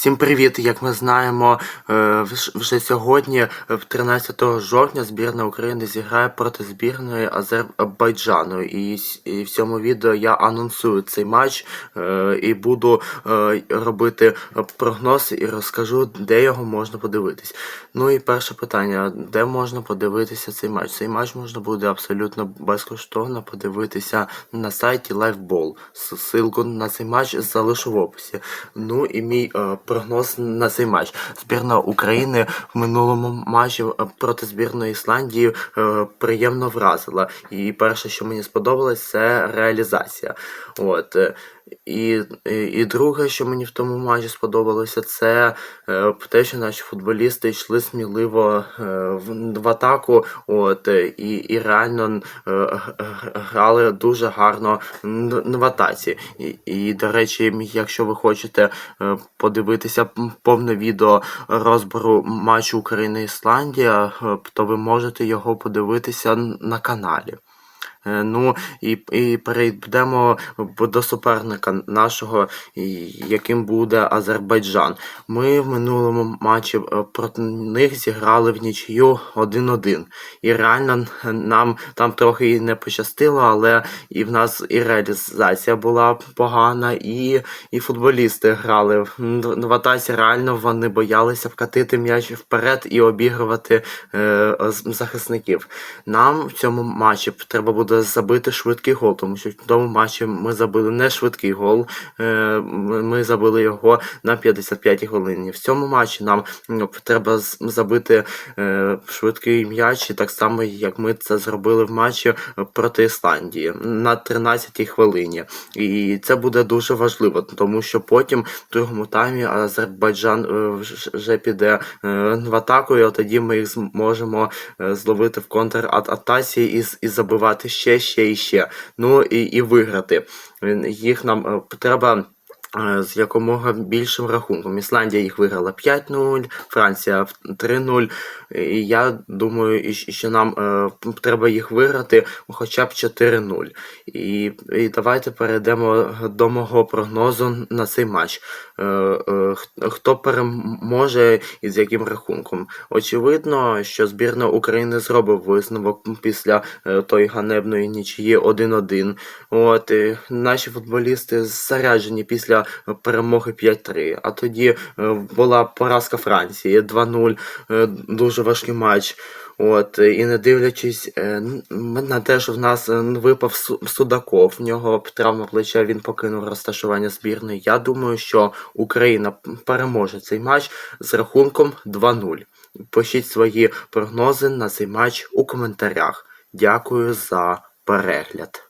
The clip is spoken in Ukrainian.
Всім привіт! Як ми знаємо, е, вже сьогодні, е, 13 жовтня, збірна України зіграє проти збірної Азербайджану. І, в цьому відео я анонсую цей матч е, і буду е, робити прогноз і розкажу, де його можна подивитись. Ну і перше питання: де можна подивитися цей матч? Цей матч можна буде абсолютно безкоштовно подивитися на сайті LiveBall. С- Ссылку на цей матч залишу в описі. Ну і мій е, прогноз на цей матч. Збірна України в минулому матчі е, проти збірної Ісландії е, приємно вразила. І перше, що мені сподобалось, це реалізація. От. І, і, друге, що мені в тому матчі сподобалося, це е, те, що наші футболісти йшли сміливо е, в, атаку, от, і, і реально е, грали дуже гарно в атаці. І, і, до речі, якщо ви хочете подивитися повне відео розбору матчу України-Ісландія, е, то ви можете його подивитися на каналі. Е, Ну і, і перейдемо до суперника нашого, яким буде Азербайджан. Ми в минулому матчі е, проти них зіграли в нічию 1-1. І реально нам там трохи і не пощастило, але і в нас і реалізація була погана, і, і футболісти грали. В атаці реально вони боялися вкатити м'яч вперед і обігрувати е, захисників. Нам в цьому матчі треба буде забити швидкий гол, тому що в тому матчі ми забили не швидкий гол, е, ми забили його на 55-й хвилині. В цьому матчі нам треба забити е, швидкий м'яч, так само, як ми це зробили в матчі е, проти Ісландії на 13-й хвилині. І це буде дуже важливо, тому що потім в другому таймі Азербайджан вже піде в атаку, і тоді ми їх зможемо зловити в контратаці і, і забивати ще, ще ще і ще. Ну і, і виграти. Їх нам е, треба. Е, З якомога більшим рахунком. Ісландія їх виграла 5-0, Франція в- 3-0. І я думаю, що нам е, треба їх виграти хоча б 4-0. І, і давайте перейдемо до мого прогнозу на цей матч. Е, хто переможе і з яким рахунком? Очевидно, що збірна України зробить висновок після тої ганебної нічиї 1-1. От наші футболісти заряджені після перемоги 5-3. А тоді е, була поразка Франції 2-0, е, дуже важкий матч. От, е, і не дивлячись е, на те, що в нас е, випав Судаков, в нього травма плеча, він покинув розташування збірної. Я думаю, що Україна переможе цей матч з рахунком 2-0. Пишіть свої прогнози на цей матч у коментарях. Дякую за перегляд.